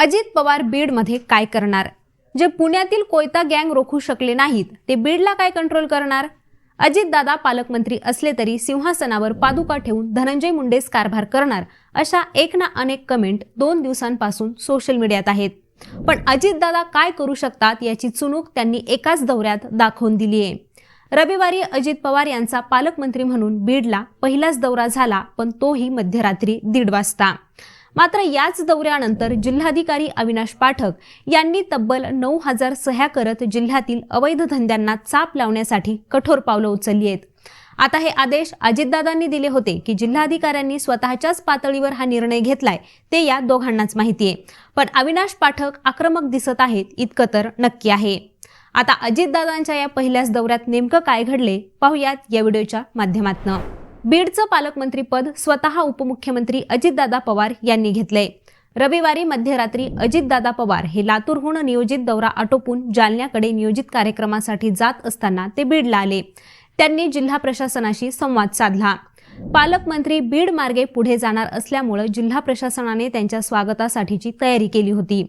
अजित पवार बीडमध्ये काय करणार? जे पुण्यातील कोयता गँग रोखू शकले नाहीत ते बीडला काय कंट्रोल करणार? अजितदादा पालकमंत्री असले तरी सिंहासनावर पादुका ठेवून धनंजय मुंडेच कारभार करणार अशा एक ना अनेक कमेंट दोन दिवसांपासून सोशल मीडियात आहेत. पण अजितदादा काय करू शकतात याची चुणूक त्यांनी एकाच दौऱ्यात दाखवून दिली आहे. रविवारी अजित पवार यांचा पालकमंत्री म्हणून बीडला पहिलाच दौरा झाला पण तोही मध्यरात्री दीड वाजता. मात्र याच दौऱ्यानंतर जिल्हाधिकारी अविनाश पाठक यांनी तब्बल नऊ हजार सह्या करत जिल्ह्यातील अवैध धंद्यांना चाप लावण्यासाठी कठोर पावलं उचलली आहेत. आता हे आदेश अजितदादांनी दिले होते की जिल्हाधिकाऱ्यांनी स्वतःच्याच पातळीवर हा निर्णय घेतलाय ते या दोघांनाच माहिती आहे. पण अविनाश पाठक आक्रमक दिसत आहेत इतकं तर नक्की आहे. आता अजितदादांच्या या पहिल्याच दौऱ्यात नेमकं काय घडले पाहूयात या व्हिडिओच्या माध्यमातून. बीडचं पालकमंत्रीपद स्वतः उपमुख्यमंत्री अजितदादा पवार यांनी घेतलंय. रविवारी मध्यरात्री अजितदादा पवार हे लातूरहून नियोजित दौरा आटोपून जालन्याकडे नियोजित कार्यक्रमासाठी जात असताना ते बीडला आले. त्यांनी जिल्हा प्रशासनाशी संवाद साधला. पालकमंत्री बीड मार्गे पुढे जाणार असल्यामुळे जिल्हा प्रशासनाने त्यांच्या स्वागतासाठीची तयारी केली होती.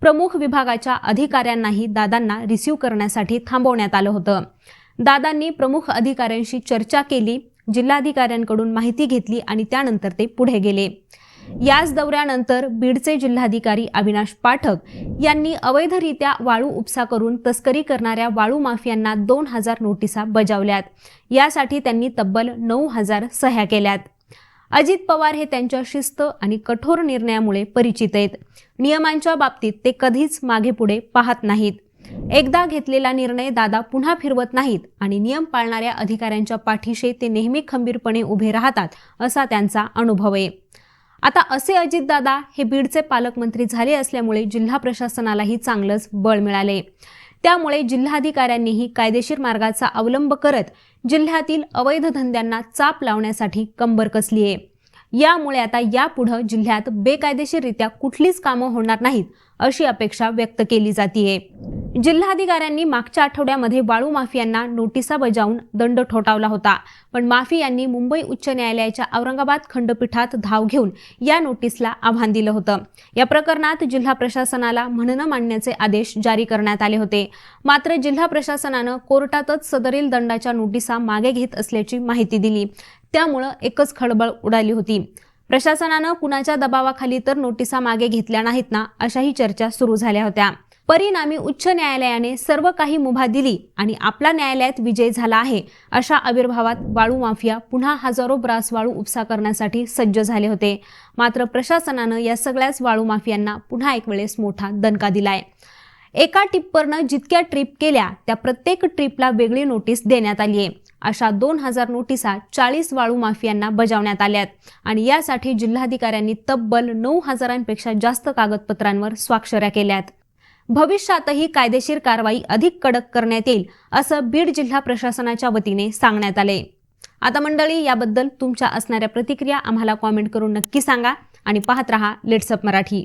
प्रमुख विभागाच्या अधिकाऱ्यांनाही दादांना रिसीव्ह करण्यासाठी थांबवण्यात आलं होतं. दादांनी प्रमुख अधिकाऱ्यांशी चर्चा केली. जिल्हाधिकाऱ्यांकडून माहिती घेतली आणि त्यानंतर ते पुढे गेले. याच दौऱ्यानंतर बीडचे जिल्हाधिकारी अविनाश पाठक यांनी अवैधरित्या वाळू उपसा करून तस्करी करणाऱ्या वाळू माफियांना दोन हजार नोटिसा बजावल्यात. यासाठी त्यांनी तब्बल नऊ हजार सह्या केल्यात. अजित पवार हे त्यांच्या शिस्त आणि कठोर निर्णयामुळे परिचित आहेत. नियमांच्या बाबतीत ते कधीच मागे पुढे पाहत नाहीत. एकदा घेतलेला निर्णय दादा पुन्हा फिरवत नाहीत आणि नियम पाळणाऱ्या अधिकाऱ्यांच्या पाठीशी ते नेहमी खंबीरपणे उभे राहतात असा त्यांचा अनुभव आहे. आता असे अजितदादा हे बीडचे पालकमंत्री झाले असल्यामुळे जिल्हा प्रशासनालाही चांगलंच बळ मिळाले. त्यामुळे जिल्हाधिकाऱ्यांनीही कायदेशीर मार्गाचा अवलंब करत जिल्ह्यातील अवैध धंद्यांना चाप लावण्यासाठी कंबर कसली आहे. यामुळे आता यापुढं जिल्ह्यात बेकायदेशीररित्या कुठलीच कामं होणार नाहीत अशी अपेक्षा व्यक्त केली जातीये. जिल्हाधिकाऱ्यांनी मागच्या आठवड्यामध्ये वाळू माफियांना नोटिसा बजावून दंड ठोठावला होता. पण माफी यांनी मुंबई उच्च न्यायालयाच्या औरंगाबाद खंडपीठात धाव घेऊन या नोटीसला आव्हान दिलं होतं. या प्रकरणात जिल्हा प्रशासनाला म्हणणं मांडण्याचे आदेश जारी करण्यात आले होते. मात्र जिल्हा प्रशासनानं कोर्टातच सदरील दंडाच्या नोटिसा मागे घेत असल्याची माहिती दिली. त्यामुळं एकच खळबळ उडाली होती. प्रशासनानं कुणाच्या दबावाखाली तर नोटिसा मागे घेतल्या नाहीत ना अशाही चर्चा सुरू झाल्या होत्या. परिणामी उच्च न्यायालयाने सर्व काही मुभा दिली आणि आपला न्यायालयात विजय झाला आहे अशा आविर्भावात वाळू माफिया पुन्हा हजारो ब्रास वाळू उपसा करण्यासाठी सज्ज झाले होते. मात्र प्रशासनानं या सगळ्याच वाळू माफियांना पुन्हा एक वेळेस मोठा दणका दिलाय. एका टिप्परनं जितक्या ट्रिप केल्या त्या प्रत्येक ट्रिपला वेगळी नोटीस देण्यात आली आहे अशा दोन हजार नोटिसा चाळीस वाळू माफियांना बजावण्यात आल्यात आणि यासाठी जिल्हाधिकाऱ्यांनी तब्बल नऊ हजारांपेक्षा जास्त कागदपत्रांवर स्वाक्षऱ्या केल्यात. भविष्यातही कायदेशीर कारवाई अधिक कडक करण्यात येईल असं बीड जिल्हा प्रशासनाच्या वतीने सांगण्यात आले. आता मंडळी याबद्दल तुमच्या असणाऱ्या प्रतिक्रिया आम्हाला कॉमेंट करून नक्की सांगा आणि पाहत रहा लेट्सअप मराठी.